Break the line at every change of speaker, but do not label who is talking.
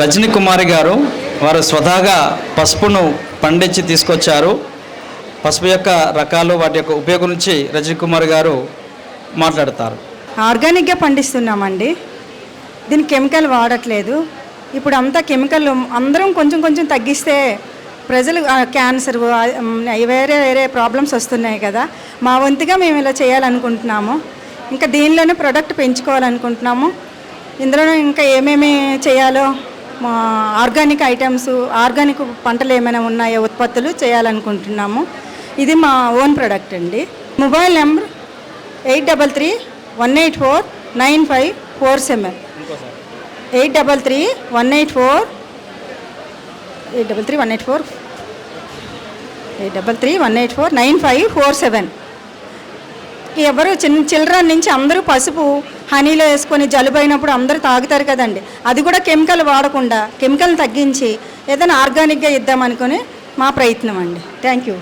రజని కుమారి గారు వారు స్వతహాగా పసుపును పండించి తీసుకొచ్చారు. పసుపు యొక్క రకాలు వాటి యొక్క ఉపయోగం గురించి రజని కుమారి గారు మాట్లాడతారు.
ఆర్గానిక్గా పండిస్తున్నామండి. దీని కెమికల్ వాడట్లేదు. ఇప్పుడు అంతా కెమికల్ అందరం కొంచెం కొంచెం తగ్గిస్తే ప్రజలు క్యాన్సర్ వేరే వేరే ప్రాబ్లమ్స్ వస్తున్నాయి కదా. మా వంతుగా మేము ఇలా చేయాలనుకుంటున్నాము. ఇంకా దీనిలోనే ప్రొడక్ట్ పెంచుకోవాలనుకుంటున్నాము. ఇందులో ఇంకా ఏమేమి చేయాలో ఆర్గానిక్ ఐటమ్స్ ఆర్గానిక్ పంటలు ఏమైనా ఉన్నాయో ఉత్పత్తులు చేయాలనుకుంటున్నాము. ఇది మా ఓన్ ప్రొడక్ట్ అండి. Mobile number eight double three one eight four nine five four seven. Eight double three one eight four eight double three one eight four eight double three one eight four nine five four seven. ఎవరు చిన్న children నుంచి అందరూ పసుపు హనీలో వేసుకొని జలుబు అయినప్పుడు అందరూ తాగుతారు కదండి. అది కూడా కెమికల్ వాడకుండా కెమికల్ తగ్గించి ఏదైనా ఆర్గానిక్గా ఇద్దామనుకొని మా ప్రయత్నం అండి. Thank you.